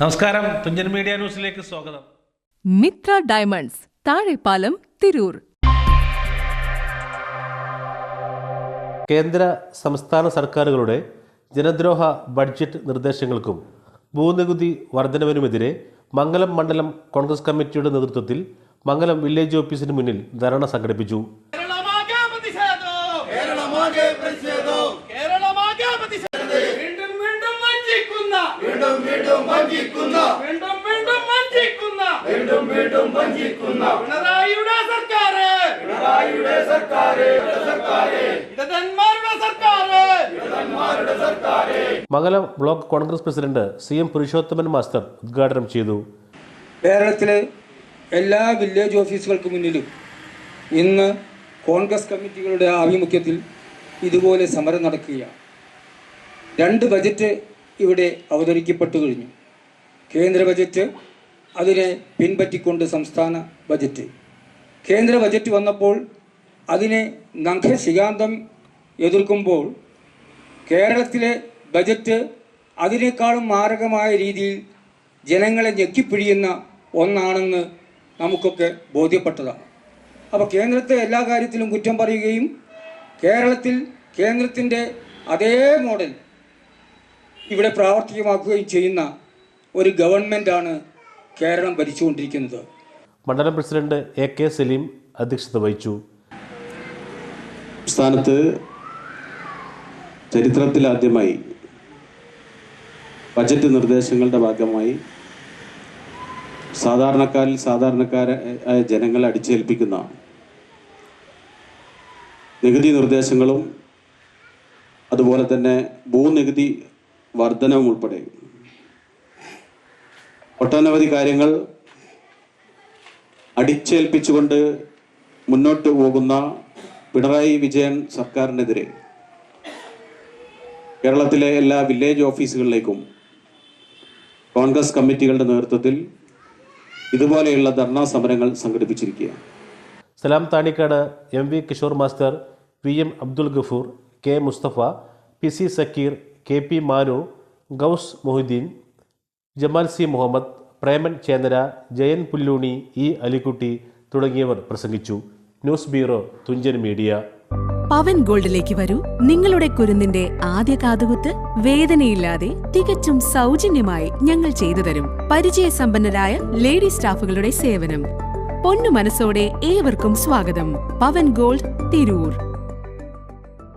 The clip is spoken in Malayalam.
നമസ്കാരം. തുഞ്ചൻ മീഡിയ ന്യൂസിലേക്ക് സ്വാഗതം. മിത്ര ഡയമണ്ട്സ് താഴെപ്പാലം തിരൂർ. കേന്ദ്ര സംസ്ഥാന സർക്കാരുകളുടെ ജനദ്രോഹ ബഡ്ജറ്റ് നിർദ്ദേശങ്ങൾക്കും ഭൂനികുതി വർധനവിനുമെതിരെ മംഗലം മണ്ഡലം കോൺഗ്രസ് കമ്മിറ്റിയുടെ നേതൃത്വത്തിൽ മംഗലം വില്ലേജ് ഓഫീസിന് മുന്നിൽ ധരണ സംഘടിപ്പിച്ചു കേരളമാകെ പ്രതിഷേധം കേരളമാകെ പ്രതിഷേധം കേരളമാകെ പ്രതിഷേധം വീണ്ടും വീണ്ടും വഞ്ചിക്കുന്ന വീണ്ടും വീണ്ടും വഞ്ചിക്കുന്ന വീണ്ടും വീണ്ടും വഞ്ചിക്കുന്ന വീണ്ടും വഞ്ചിക്കുന്ന. പിണറായിയുടെ സർക്കാർ പിണറായിയുടെ സർക്കാർ സർക്കാർ ഇടതന്മാരുടെ സർക്കാർ ഇടതന്മാരുടെ സർക്കാർ Mangalam block Congress president C M Purushothaman master ഉദ്ഘാടനം ചെയ്തു. കേരളത്തിലെ എല്ലാ വില്ലേജ് ഓഫീസുകൾക്ക് മുന്നിലും ഇന്ന് കോൺഗ്രസ് കമ്മിറ്റികളുടെ ആഭിമുഖ്യത്തിൽ ഇതുപോലെ സമരം നടക്കുകയാണ്. രണ്ട് ബജറ്റ് ഇവിടെ അവതരിക്കപ്പെട്ടു കഴിഞ്ഞു. കേന്ദ്ര ബജറ്റ് അതിനെ പിൻപറ്റിക്കൊണ്ട് സംസ്ഥാന ബജറ്റ്. കേന്ദ്ര ബജറ്റ് വന്നപ്പോൾ അതിനെ നഖശികാന്തം എതിർക്കുമ്പോൾ കേരളത്തിലെ ബജറ്റ് അതിനേക്കാളും മാരകമായ രീതിയിൽ ജനങ്ങളെ ഞെക്കിപ്പിഴിയുന്ന ഒന്നാണെന്ന് നമുക്കൊക്കെ ബോധ്യപ്പെട്ടതാണ്. അപ്പോൾ കേന്ദ്രത്തെ എല്ലാ കാര്യത്തിലും കുറ്റം പറയുകയും കേരളത്തിൽ കേന്ദ്രത്തിന്റെ അതേ മോഡൽ ഇവിടെ പ്രാവർത്തികമാക്കുകയും ചെയ്യുന്ന ഒരു ഗവൺമെന്റാണ് കേരളം ഭരിച്ചുകൊണ്ടിരിക്കുന്നത്. മണ്ഡലം പ്രസിഡന്റ് എ കെ സലീം അധ്യക്ഷത വഹിച്ചു. സംസ്ഥാനത്ത് ചരിത്രത്തിലാദ്യമായി ബജറ്റ് നിർദ്ദേശങ്ങളുടെ ഭാഗമായി സാധാരണക്കാരിൽ സാധാരണക്കാരായ ജനങ്ങളെ അടിച്ചേൽപ്പിക്കുന്ന നികുതി നിർദ്ദേശങ്ങളും അതുപോലെ തന്നെ ഭൂനികുതി വർധനവും ഉൾപ്പെടെ ഒട്ടനവധി കാര്യങ്ങൾ അടിച്ചേൽപ്പിച്ചുകൊണ്ട് മുന്നോട്ട് പോകുന്ന പിണറായി വിജയൻ സർക്കാരിനെതിരെ കേരളത്തിലെ എല്ലാ വില്ലേജ് ഓഫീസുകളിലേക്കും കോൺഗ്രസ് കമ്മിറ്റികളുടെ നേതൃത്വത്തിൽ ഇതുപോലെയുള്ള ധർണാ സമരങ്ങൾ സംഘടിപ്പിച്ചിരിക്കുകയാണ്. Salam Thanikkad M V Kishore master V M Abdul Gafoor K Mustafa P C Sakkeer K P Manu Gouse Mohiuddin Jamal C Muhammed Preman Chennara Jayan Pulluni E Alikutty തുടങ്ങിയവർ പ്രസംഗിച്ചു. News bureau Thunchan media. Pavan ഗോൾഡിലേക്ക് വരൂ. നിങ്ങളുടെ കുരുന്നിന്റെ ആദ്യ കാതുകുത്ത് വേദനയില്ലാതെ തികച്ചും സൗജന്യമായി ഞങ്ങൾ ചെയ്തു തരും. പരിചയസമ്പന്നരായ ലേഡി സ്റ്റാഫുകളുടെ സേവനം. പൊന്നു മനസ്സോടെ ഏവർക്കും സ്വാഗതം. പവൻ ഗോൾഡ് തിരൂർ.